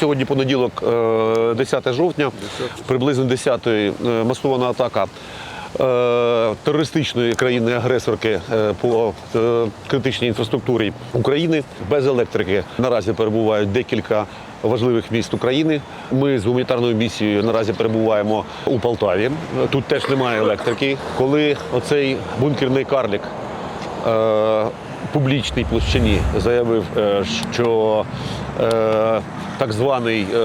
Сьогодні понеділок, е, 10 жовтня, приблизно 10 е, масована атака е, терористичної країни-агресорки е, по е, критичній інфраструктурі України без електрики. Наразі перебувають декілька важливих міст України. Ми з гуманітарною місією наразі перебуваємо у Полтаві. Тут теж немає електрики. Коли оцей бункерний карлік е, публічній площині заявив, е, що е, так званий е,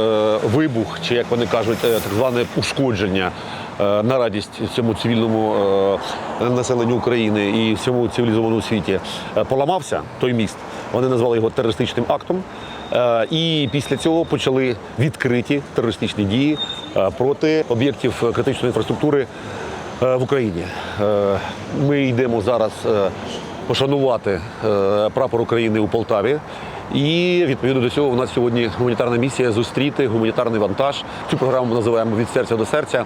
вибух, чи як вони кажуть, так зване ушкодження на радість цьому цивільному населенню України і всьому цивілізованому світі поламався той міст. Вони назвали його терористичним актом. І після цього почали відкриті терористичні дії проти об'єктів критичної інфраструктури в Україні. Ми йдемо зараз пошанувати е, прапор України у Полтаві. І відповідно до цього у нас сьогодні гуманітарна місія зустріти гуманітарний вантаж. Цю програму ми називаємо від серця до серця.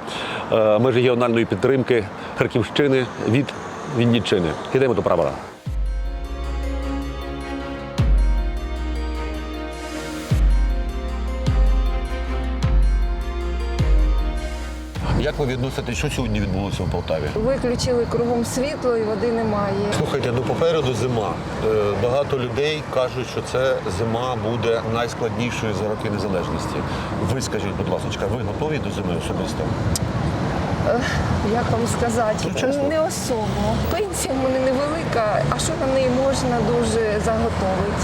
Е, Межі регіональної підтримки Харківщини від Вінниччини. Йдемо до прапора. Як ви відносите, що сьогодні відбулося в Полтаві? Виключили кругом світло і води немає. Слухайте, ну попереду зима. Е, Багато людей кажуть, що це зима буде найскладнішою за роки незалежності. Ви скажіть, будь ласка, ви готові до зими особисто? Як вам сказати, Ну, чесно. не особо. Пенсія в мене невелика, а що на неї можна дуже заготовити.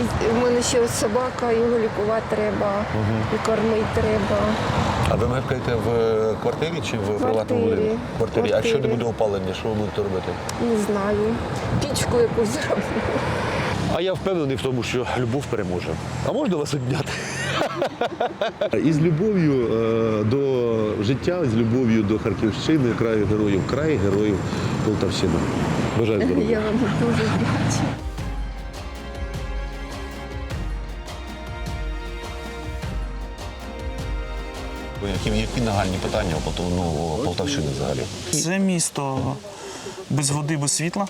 І в мене ще ось собака, його лікувати треба, і кормити треба. А ви мешкаєте в е, квартирі чи в приватному будинку? Квартирі. А що не буде опалення? Що ви будете робити? Не знаю. Пічку якусь зроблю. А я впевнений в тому, що любов переможе. А можна вас обняти? Із любов'ю е, до життя, з любов'ю до Харківщини, краю героїв, край героїв Полтавщина. Бажаю здоров'я. Я вам дуже вдячна. Які, які нагальні питання у ну, Полтавщини взагалі? Це місто без води, без світла.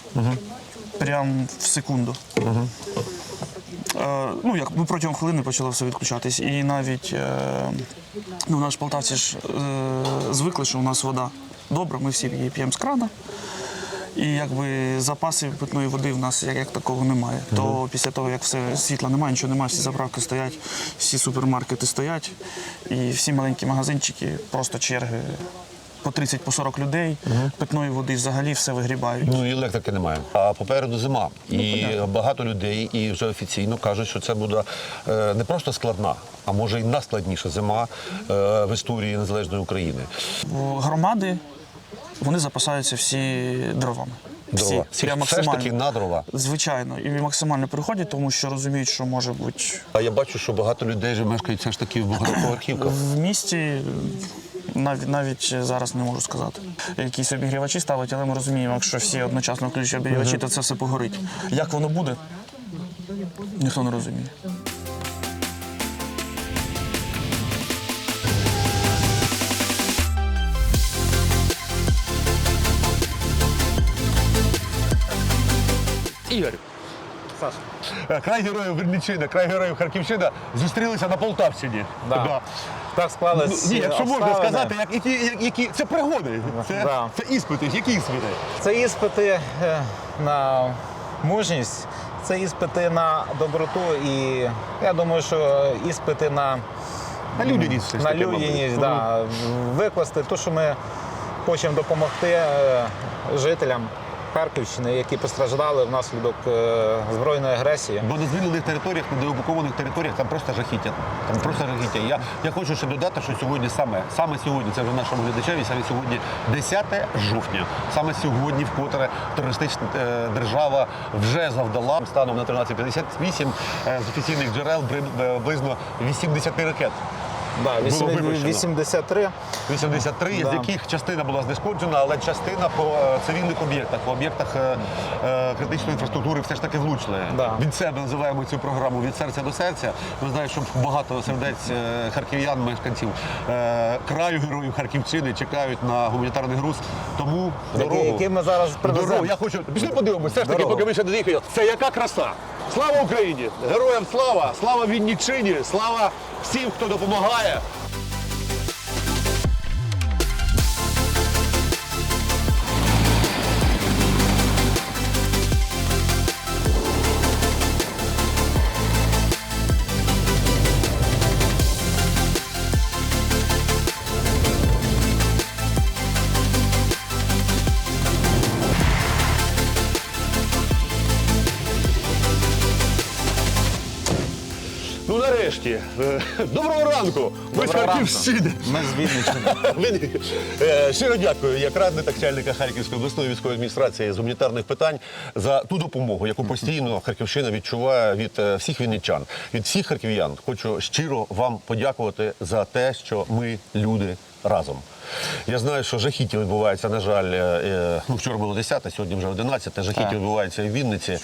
Прям в секунду. Е, ну, як ну, протягом хвилини почало все відключатись. І навіть е, ну, наші полтавці ж е, звикли, що у нас вода добра, ми всі її п'ємо з крана. І якби запасів питної води в нас як, як такого немає. То після того, як все світла немає, нічого немає, всі заправки стоять, всі супермаркети стоять, і всі маленькі магазинчики, просто черги по 30 по 40 людей, питної води взагалі все вигрібають. Ну і електрики немає. А попереду зима. І багато людей і вже офіційно кажуть, що це буде е, не просто складна, а може й найскладніша зима е, в історії незалежної України. Громади вони запасаються всі дровами. Дрова. Всі Прям все ж таки на дрова. Звичайно, і максимально приходять, тому що розуміють, що може бути А я бачу, що багато людей вже мешкають все ж таки в багатоповерхівках. в місті. Навіть навіть зараз не можу сказати. Якісь обігрівачі ставить, але ми розуміємо, якщо всі одночасно включать обігрівачі, то це все погорить. Як воно буде, ніхто не розуміє. Ігор. Е, Край героїв Вінниччина, край героїв Харківщина зустрілися на Полтавщині. Да. Так склались. Ну, ні, якщо можна обставини. сказати, як, які, як- які, це пригоди, це, Да. це іспити. Які іспити? Це іспити е, на мужність, це іспити на доброту і я думаю, що іспити на, На людяність все ж на таки, мабуть. людяність, да, викласти те, що ми хочемо допомогти е, жителям Харківщини, які постраждали внаслідок е, збройної агресії. Бо на звільнених територіях, на деокупованих територіях там просто жахіття. Там просто жахіття. Я, я хочу ще додати, що сьогодні саме, саме сьогодні, це вже нашому глядачеві, саме сьогодні 10 жовтня. Саме сьогодні, вкотре терористична е, держава вже завдала станом на 13.58 е, з офіційних джерел близько 80 ракет. Да, Було вісім- випущено. 83. 83, з Да. яких частина була знешкоджена, але частина по е, цивільних об'єктах, по об'єктах е, е, критичної інфраструктури все ж таки влучили. Да. Від себе називаємо цю програму від серця до серця. Ви знаєте, що багато сердець е, харків'ян, мешканців е, краю героїв Харківщини чекають на гуманітарний груз. Тому Який, дорогу. який ми зараз привеземо. Дорогу. Я хочу. Пішли подивимося, все ж таки, Дорогу. поки ви ще не доїхали. Це яка краса? Слава Україні! Героям слава! Слава Вінниччині! Слава всім, хто допомагає! Нарешті. Е, Доброго ранку! Ми з Доброго ранку. Харківщини. Ми з Вінниччини. Е, Щиро дякую, як радник начальника Харківської обласної військової адміністрації з гуманітарних питань за ту допомогу, яку постійно Харківщина відчуває від е, всіх вінничан, від всіх харків'ян. Хочу щиро вам подякувати за те, що ми люди разом. Я знаю, що жахіття відбувається, на жаль, е, е, ну вчора було 10, сьогодні вже 11, жахіття відбувається і в Вінниці.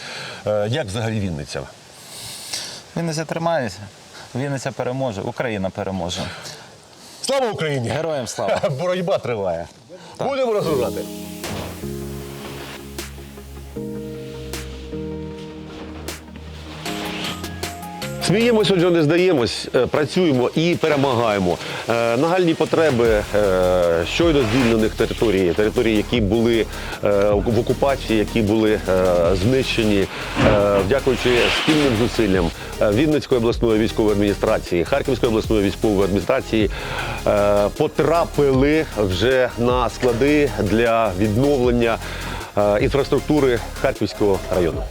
Е, Як взагалі Вінниця? Вінниця тримається. Вінниця переможе, Україна переможе. Слава Україні! Героям слава! Боротьба триває. Будемо розгружати. Сміємось, отже, не здаємось, е, працюємо і перемагаємо. Е, Нагальні потреби е, щойно звільнених територій, території, які були в окупації, які були знищені, дякуючи спільним зусиллям Вінницької обласної військової адміністрації, Харківської обласної військової адміністрації, потрапили вже на склади для відновлення інфраструктури Харківського району.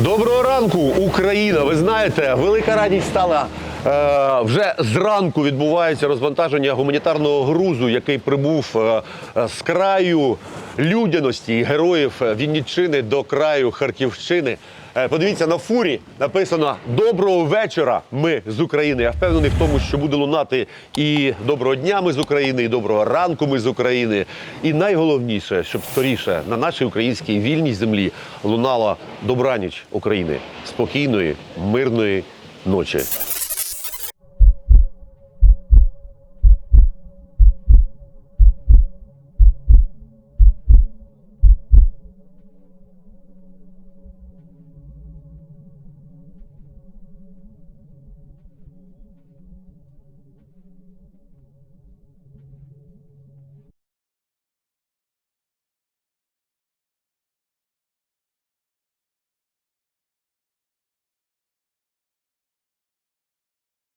Доброго ранку, Україна! Ви знаєте, велика радість стала. е, Вже зранку відбувається розвантаження гуманітарного грузу, який прибув е, з краю людяності героїв Вінниччини до краю Харківщини. Е, Подивіться на фурі написано Доброго вечора. Ми з України. Я впевнений в тому, що буде лунати і доброго дня ми з України, і доброго ранку ми з України. І найголовніше, щоб скоріше на нашій українській вільній землі лунала добраніч України спокійної, мирної ночі.